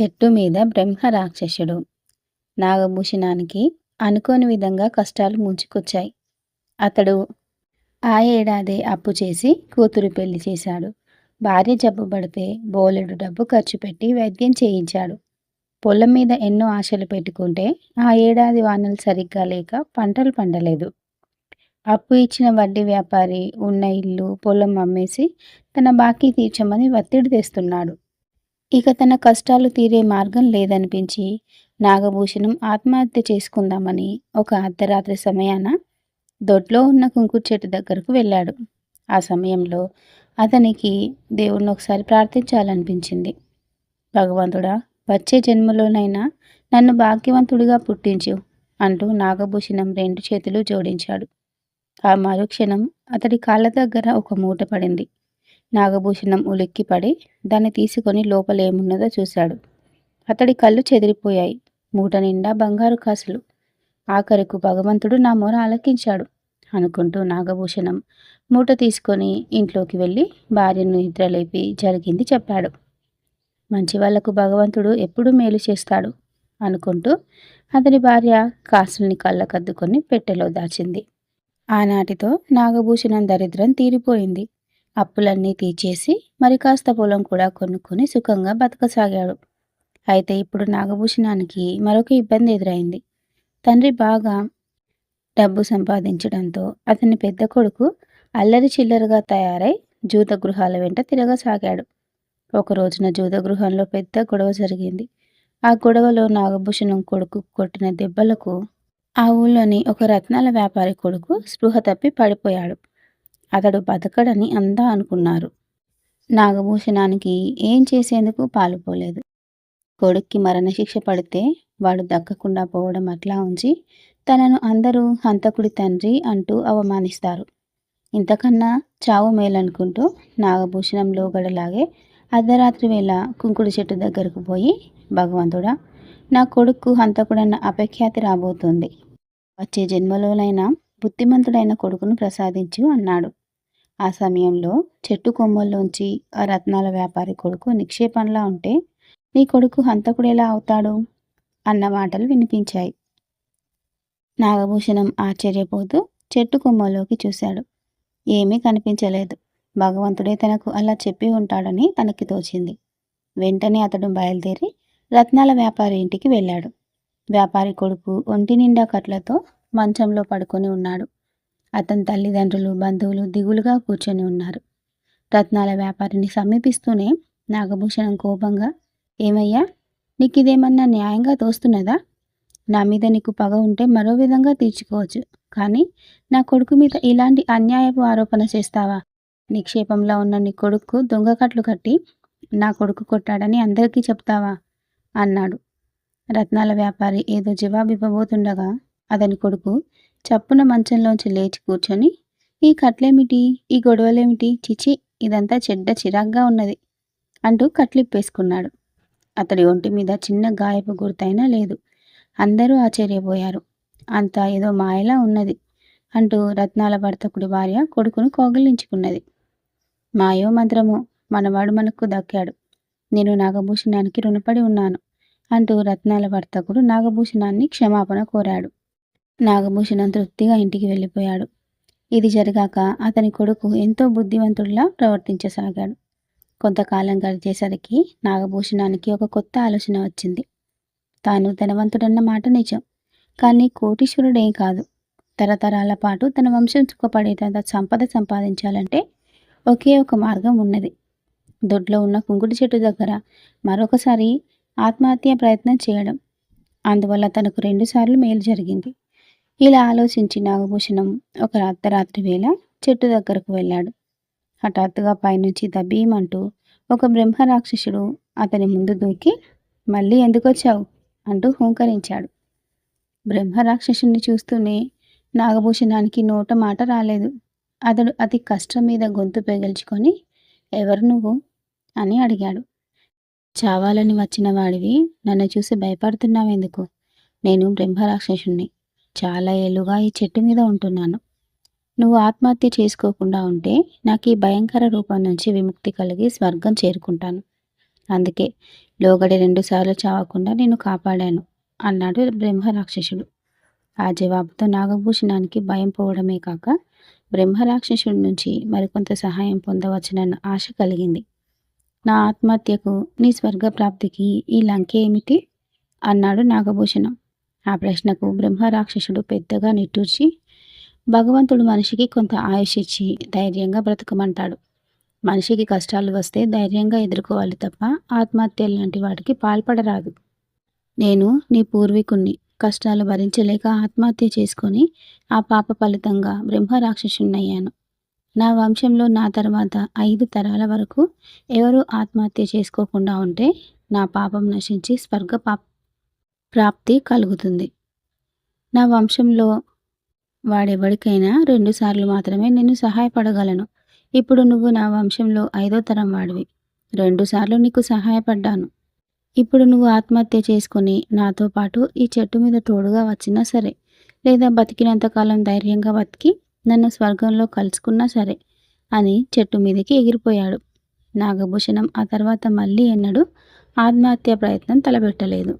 చెట్టు మీద బ్రహ్మ రాక్షసుడు నాగభూషణానికి అనుకోని విధంగా కష్టాలు ముంచుకొచ్చాయి. అతడు ఆ ఏడాది అప్పు చేసి కూతురు పెళ్ళి చేశాడు. భార్య జబ్బుపడితే బోలెడు డబ్బు ఖర్చు పెట్టి వైద్యం చేయించాడు. పొలం మీద ఎన్నో ఆశలు పెట్టుకుంటే ఆ ఏడాది వానలు సరిగ్గా లేక పంటలు పండలేదు. అప్పు ఇచ్చిన వడ్డీ వ్యాపారి ఉన్న ఇల్లు పొలం అమ్మేసి తన బాకీ తీర్చమని ఒత్తిడి తెస్తున్నాడు. ఇక తన కష్టాలు తీరే మార్గం లేదనిపించి నాగభూషణం ఆత్మహత్య చేసుకుందామని ఒక అర్ధరాత్రి సమయాన దొడ్లో ఉన్న కుంకుడు చెట్టు దగ్గరకు వెళ్ళాడు. ఆ సమయంలో అతనికి దేవుణ్ణి ఒకసారి ప్రార్థించాలనిపించింది. భగవంతుడా వచ్చే జన్మలోనైనా నన్ను భాగ్యవంతుడిగా పుట్టించు అంటూ నాగభూషణం రెండు చేతులు జోడించాడు. ఆ మరుక్షణం అతడి కాళ్ళ దగ్గర ఒక మూట పడింది. నాగభూషణం ఉలిక్కిపడి దాన్ని తీసుకొని లోపలేమున్నదో చూశాడు. అతడి కళ్ళు చెదిరిపోయాయి. మూట నిండా బంగారు కాసులు. ఆఖరకు భగవంతుడు నా మొర ఆలకించాడు. అనుకుంటూ నాగభూషణం మూట తీసుకొని ఇంట్లోకి వెళ్ళి భార్యను నిద్రలేపి జరిగింది చెప్పాడు. మంచి వాళ్ళకు భగవంతుడు ఎప్పుడూ మేలు చేస్తాడు అనుకుంటూ అతని భార్య కాసుల్ని కళ్ళకద్దుకొని పెట్టెలో దాచింది. ఆనాటితో నాగభూషణం దరిద్రం తీరిపోయింది. అప్పులన్నీ తీర్చేసి మరి కాస్త పొలం కూడా కొనుక్కొని సుఖంగా బతకసాగాడు. అయితే ఇప్పుడు నాగభూషణానికి మరొక ఇబ్బంది ఎదురైంది. తండ్రి బాగా డబ్బు సంపాదించడంతో అతని పెద్ద కొడుకు అల్లరి చిల్లరగా తయారై జూత గృహాల వెంట తిరగసాగాడు. ఒక రోజున జూత గృహంలో పెద్ద గొడవ జరిగింది. ఆ గొడవలో నాగభూషణం కొడుకు కొట్టిన దెబ్బలకు ఆ ఊళ్ళోని ఒక రత్నాల వ్యాపారి కొడుకు స్పృహ తప్పి పడిపోయాడు. అతడు బతకడని అందా అనుకున్నారు. నాగభూషణానికి ఏం చేసేందుకు పాలుపోలేదు. కొడుక్కి మరణశిక్ష పడితే వాడు దక్కకుండా పోవడం అట్లా ఉంచి తనను అందరూ హంతకుడి తండ్రి అంటూ అవమానిస్తారు. ఇంతకన్నా చావు మేలనుకుంటూ నాగభూషణం లోగడలాగే అర్ధరాత్రి వేళ కుంకుడు చెట్టు దగ్గరకు పోయి భగవంతుడా నా కొడుకు హంతకుడన్న అపఖ్యాతి రాబోతుంది. వచ్చే జన్మలోనైనా బుద్ధిమంతుడైన కొడుకును ప్రసాదించు అన్నాడు. ఆ సమయంలో చెట్టు కొమ్మల్లోంచి ఆ రత్నాల వ్యాపారి కొడుకు నిక్షేపంలా ఉంటే నీ కొడుకు హంతకుడు ఎలా అవుతాడు అన్న మాటలు వినిపించాయి. నాగభూషణం ఆశ్చర్యపోతూ చెట్టు కొమ్మలోకి చూశాడు. ఏమీ కనిపించలేదు. భగవంతుడే తనకు అలా చెప్పి ఉంటాడని తనకి తోచింది. వెంటనే అతడు బయలుదేరి రత్నాల వ్యాపారి ఇంటికి వెళ్ళాడు. వ్యాపారి కొడుకు ఒంటి నిండా కట్లతో మంచంలో పడుకొని ఉన్నాడు. అతని తల్లిదండ్రులు బంధువులు దిగులుగా కూర్చొని ఉన్నారు. రత్నాల వ్యాపారిని సమీపిస్తూనే నాగభూషణం కోపంగా ఏమయ్యా నీకు ఇదేమన్నా న్యాయంగా తోస్తున్నదా? నా మీద నీకు పగ ఉంటే మరో విధంగా తీర్చుకోవచ్చు. కానీ నా కొడుకు మీద ఇలాంటి అన్యాయపు ఆరోపణ చేస్తావా? నిక్షేపంలో ఉన్న నీ కొడుకు దొంగకట్లు కట్టి నా కొడుకు కొట్టాడని అందరికీ చెప్తావా? అన్నాడు. రత్నాల వ్యాపారి ఏదో జవాబు ఇవ్వబోతుండగా అతని కొడుకు చప్పున మంచంలోంచి లేచి కూర్చొని ఈ కట్లేమిటి? ఈ గొడవలేమిటి? చిచి ఇదంతా చెడ్డ చిరాగ్గా ఉన్నది అంటూ కట్లిప్పేసుకున్నాడు. అతడి ఒంటి మీద చిన్న గాయపు గుర్తైనా లేదు. అందరూ ఆశ్చర్యపోయారు. అంతా ఏదో మాయలా ఉన్నది అంటూ రత్నాల భర్తకుడి భార్య కొడుకును కోగిలించుకున్నది. మాయో మంత్రమో మనవాడు మనకు దక్కాడు. నేను నాగభూషణానికి రుణపడి ఉన్నాను అంటూ రత్నాల వర్తకుడు నాగభూషణాన్ని క్షమాపణ కోరాడు. నాగభూషణం తృప్తిగా ఇంటికి వెళ్ళిపోయాడు. ఇది జరిగాక అతని కొడుకు ఎంతో బుద్ధివంతుడిలా ప్రవర్తించసాగాడు. కొంతకాలం గడిచేసరికి నాగభూషణానికి ఒక కొత్త ఆలోచన వచ్చింది. తాను ధనవంతుడన్న మాట నిజం. కానీ కోటీశ్వరుడేం కాదు. తరతరాల పాటు తన వంశం చుక్కపడేటంత సంపద సంపాదించాలంటే ఒకే ఒక మార్గం ఉన్నది. దొడ్లో ఉన్న కుంకుడి చెట్టు దగ్గర మరొకసారి ఆత్మహత్య ప్రయత్నం చేయడం. అందువల్ల తనకు రెండుసార్లు మేలు జరిగింది. ఇలా ఆలోచించి నాగభూషణం ఒక అర్ధరాత్రి వేళ చెట్టు దగ్గరకు వెళ్ళాడు. హఠాత్తుగా పైనుంచి దబ్బీమంటూ ఒక బ్రహ్మరాక్షసుడు అతని ముందు దూకి మళ్ళీ ఎందుకొచ్చావు? అంటూ హూంకరించాడు. బ్రహ్మరాక్షసుని చూస్తూనే నాగభూషణానికి నోట మాట రాలేదు. అతడు అతి కష్టం మీద గొంతు పెగల్చుకొని ఎవరు నువ్వు? అని అడిగాడు. చావాలని వచ్చిన వాడివి. నన్ను చూసి భయపడుతున్నావెందుకు? నేను బ్రహ్మరాక్షసుణ్ణి. చాలా ఏళ్ళుగా ఈ చెట్టు మీద ఉంటున్నాను. నువ్వు ఆత్మహత్య చేసుకోకుండా ఉంటే నాకు ఈ భయంకర రూపం నుంచి విముక్తి కలిగి స్వర్గం చేరుకుంటాను. అందుకే లోగడి రెండుసార్లు చావకుండా నేను కాపాడాను అన్నాడు బ్రహ్మరాక్షసుడు. ఆ జవాబుతో నాగభూషణానికి భయం పోవడమే కాక బ్రహ్మరాక్షసుడి నుంచి మరికొంత సహాయం పొందవచ్చునన్న ఆశ కలిగింది. నా ఆత్మహత్యకు నీ స్వర్గప్రాప్తికి ఈ లంక ఏమిటి? అన్నాడు నాగభూషణం. ఆ ప్రశ్నకు బ్రహ్మరాక్షసుడు పెద్దగా నిట్టూర్చి భగవంతుడు మనిషికి కొంత ఆయుష్ ఇచ్చి ధైర్యంగా బ్రతకమంటాడు. మనిషికి కష్టాలు వస్తే ధైర్యంగా ఎదుర్కోవాలి తప్ప ఆత్మహత్య లాంటి వాటికి పాల్పడరాదు. నేను నీ పూర్వీకుణ్ణి కష్టాలు భరించలేక ఆత్మహత్య చేసుకొని ఆ పాప ఫలితంగా బ్రహ్మరాక్షసున్నయ్యాను నా వంశంలో నా తర్వాత ఐదు తరాల వరకు ఎవరు ఆత్మహత్య చేసుకోకుండా ఉంటే నా పాపం నశించి స్వర్గ పాప ప్రాప్తి కలుగుతుంది. నా వంశంలో వాడెవడికైనా రెండుసార్లు మాత్రమే నేను సహాయపడగలను. ఇప్పుడు నువ్వు నా వంశంలో ఐదో తరం వాడివి. రెండుసార్లు నీకు సహాయపడ్డాను. ఇప్పుడు నువ్వు ఆత్మహత్య చేసుకొని నాతో పాటు ఈ చెట్టు మీద తోడుగా వచ్చినా సరే లేదా బతికినంతకాలం ధైర్యంగా బతికి నన్ను స్వర్గంలో కలుసుకున్నా సరే అని చెట్టు మీదకి ఎగిరిపోయాడు. నాగభూషణం ఆ తర్వాత మళ్ళీ ఎన్నడూ ఆత్మహత్య ప్రయత్నం తలపెట్టలేదు.